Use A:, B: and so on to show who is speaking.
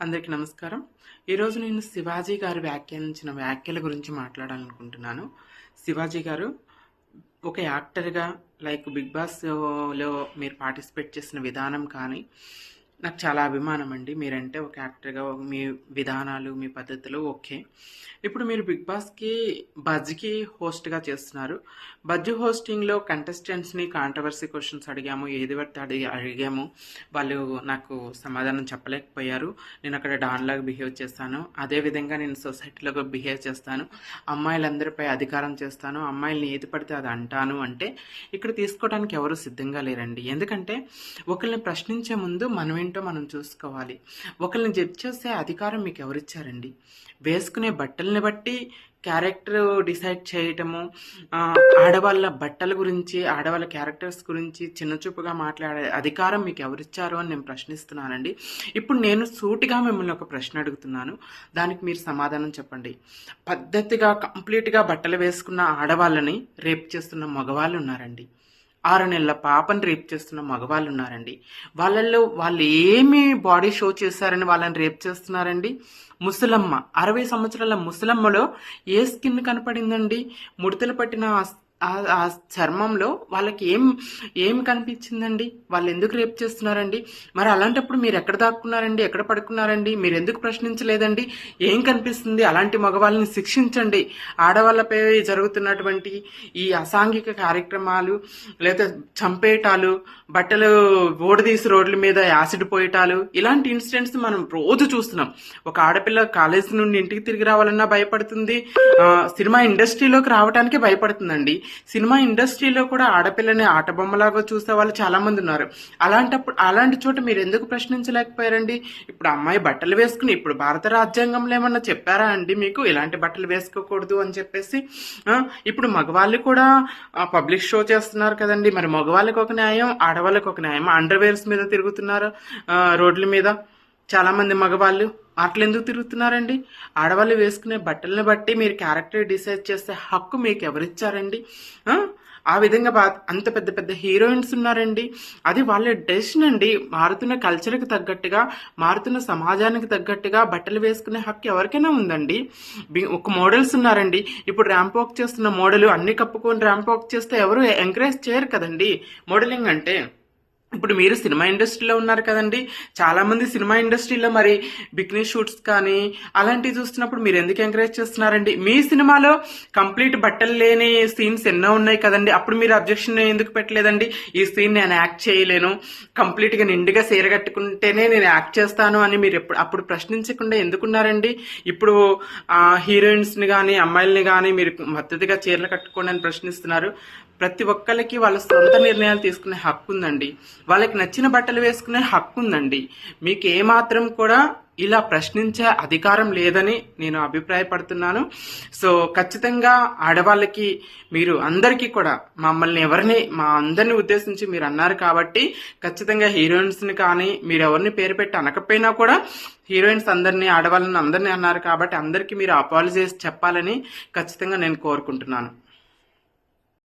A: అందరికీ నమస్కారం. ఈరోజు నేను శివాజీ గారు వ్యాఖ్యానించిన వ్యాఖ్యల గురించి మాట్లాడాలనుకుంటున్నాను. శివాజీ గారు ఒక యాక్టర్గా లైక్ బిగ్ బాస్లో మీరు పార్టిసిపేట్ చేసిన విధానం కానీ నాకు చాలా అభిమానం అండి మీరంటే ఒక యాక్టర్గా మీ విధానాలు మీ పద్ధతులు ఓకే. ఇప్పుడు మీరు బిగ్ బాస్కి బజ్కి హోస్ట్గా చేస్తున్నారు. బజ్ హోస్టింగ్లో కంటెస్టెంట్స్ని కాంట్రవర్సీ క్వశ్చన్స్ అడిగాము ఏది పడితే అడిగి అడిగాము. వాళ్ళు నాకు సమాధానం చెప్పలేకపోయారు. నేను అక్కడ డాన్లాగా బిహేవ్ చేస్తాను. అదేవిధంగా నేను సొసైటీలో బిహేవ్ చేస్తాను. అమ్మాయిలందరిపై అధికారం చేస్తాను. అమ్మాయిల్ని ఏది పడితే అది అంటాను అంటే ఇక్కడ తీసుకోవడానికి ఎవరు సిద్ధంగా లేరండి. ఎందుకంటే ఒకరిని ప్రశ్నించే ముందు మనమే ఏంటో మనం చూసుకోవాలి. ఒకరిని జడ్జ్ చేసే అధికారం మీకు ఎవరిచ్చారండి? వేసుకునే బట్టల్ని బట్టి క్యారెక్టర్ డిసైడ్ చేయటము ఆడవాళ్ళ బట్టల గురించి ఆడవాళ్ళ క్యారెక్టర్స్ గురించి చిన్నచూపుగా మాట్లాడే అధికారం మీకు ఎవరిచ్చారు అని నేను ప్రశ్నిస్తున్నానండి. ఇప్పుడు నేను సూటిగా మిమ్మల్ని ఒక ప్రశ్న అడుగుతున్నాను. దానికి మీరు సమాధానం చెప్పండి. పద్ధతిగా కంప్లీట్గా బట్టలు వేసుకున్న ఆడవాళ్ళని రేప్ చేస్తున్న మగవాళ్ళు ఉన్నారండి. ఆరు నెలల పాపని రేప్ చేస్తున్న మగవాళ్ళు ఉన్నారండి. వాళ్ళల్లో వాళ్ళు ఏమి బాడీ షో చేశారని వాళ్ళని రేప్ చేస్తున్నారండి? ముసలమ్మ అరవై సంవత్సరాల ముసలమ్మలో ఏ స్కిన్ కనపడిందండి? ముడతలు పట్టిన ఆ చర్మంలో వాళ్ళకి ఏం ఏం కనిపించిందండి? వాళ్ళు ఎందుకు రేప్ చేస్తున్నారండి? మరి అలాంటప్పుడు మీరు ఎక్కడ దాక్కున్నారండి? ఎక్కడ పడుకున్నారండి? మీరు ఎందుకు ప్రశ్నించలేదండి? ఏం కనిపిస్తుంది? అలాంటి మగవాళ్ళని శిక్షించండి. ఆడవాళ్ళపై జరుగుతున్నటువంటి ఈ అసాంఘిక కార్యక్రమాలు లేదా చంపేయటాలు బట్టలు ఓడదీసి రోడ్ల మీద యాసిడ్ పోయటాలు ఇలాంటి ఇన్సిడెంట్స్ మనం రోజు చూస్తున్నాం. ఒక ఆడపిల్ల కాలేజీ నుండి ఇంటికి తిరిగి రావాలన్నా భయపడుతుంది. సినిమా ఇండస్ట్రీలోకి రావడానికే భయపడుతుందండి. సినిమా ఇండస్ట్రీలో కూడా ఆడపిల్లని ఆటబొమ్మలాగా చూసే వాళ్ళు చాలా మంది ఉన్నారు. అలాంటప్పుడు అలాంటి చోట మీరు ఎందుకు ప్రశ్నించలేకపోయారండి? ఇప్పుడు అమ్మాయి బట్టలు వేసుకుని ఇప్పుడు భారత రాజ్యాంగంలో ఏమన్నా చెప్పారా అండి మీకు? ఇలాంటి బట్టలు వేసుకోకూడదు అని చెప్పేసి ఇప్పుడు మగవాళ్ళు కూడా పబ్లిక్ షో చేస్తున్నారు కదండి. మరి మగవాళ్ళకి ఒక న్యాయం ఆడవాళ్ళకి ఒక న్యాయం. అండర్వేర్స్ మీద తిరుగుతున్నారు రోడ్ల మీద. చాలామంది మగవాళ్ళు అట్లా ఎందుకు తిరుగుతున్నారండి? ఆడవాళ్ళు వేసుకునే బట్టలను బట్టి మీరు క్యారెక్టర్ డిసైడ్ చేసే హక్కు మీకు ఎవరిచ్చారండి ఆ? విధంగా బా అంత పెద్ద పెద్ద హీరోయిన్స్ ఉన్నారండి. అది వాళ్ళ డెసిషన్ అండి. మారుతున్న కల్చర్కి తగ్గట్టుగా మారుతున్న సమాజానికి తగ్గట్టుగా బట్టలు వేసుకునే హక్కు ఎవరికైనా ఉందండి. ఒక మోడల్స్ ఉన్నారండి. ఇప్పుడు ర్యాంప్ వాక్ చేస్తున్న మోడల్ అన్ని కప్పుకొని ర్యాంప్ వాక్ చేస్తే ఎవరు ఎంకరేజ్ చేయరు కదండి. మోడలింగ్ అంటే ఇప్పుడు మీరు సినిమా ఇండస్ట్రీలో ఉన్నారు కదండి. చాలామంది సినిమా ఇండస్ట్రీలో మరి బిక్నీ షూట్స్ కానీ అలాంటివి చూస్తున్నప్పుడు మీరు ఎందుకు ఎంకరేజ్ చేస్తున్నారండి? మీ సినిమాలో కంప్లీట్ బట్టలు లేని సీన్స్ ఎన్నో ఉన్నాయి కదండి. అప్పుడు మీరు అబ్జెక్షన్ ఎందుకు పెట్టలేదండి? ఈ సీన్ నేను యాక్ట్ చేయలేను. కంప్లీట్గా నిండుగా సీర కట్టుకుంటేనే నేను యాక్ట్ చేస్తాను అని మీరు ఎప్పుడు అప్పుడు ప్రశ్నించకుండా ఎందుకున్నారండి? ఇప్పుడు హీరోయిన్స్ని కానీ అమ్మాయిల్ని కానీ మీరు మద్దతుగా చీరలు కట్టుకోండి అని ప్రశ్నిస్తున్నారు. ప్రతి ఒక్కరికి వాళ్ళ సొంత నిర్ణయాలు తీసుకునే హక్కు ఉందండి. వాళ్ళకి నచ్చిన బట్టలు వేసుకునే హక్కు ఉందండి. మీకు ఏమాత్రం కూడా ఇలా ప్రశ్నించే అధికారం లేదని నేను అభిప్రాయపడుతున్నాను. సో ఖచ్చితంగా ఆడవాళ్ళకి మీరు అందరికీ కూడా మమ్మల్ని ఎవరిని మా అందరిని ఉద్దేశించి మీరు అన్నారు కాబట్టి ఖచ్చితంగా హీరోయిన్స్ని కానీ మీరు ఎవరిని పేరు పెట్టి అనకపోయినా కూడా హీరోయిన్స్ అందరినీ ఆడవాళ్ళని అందరినీ అన్నారు కాబట్టి అందరికీ మీరు అపాలజీస్ చెప్పాలని ఖచ్చితంగా నేను కోరుకుంటున్నాను.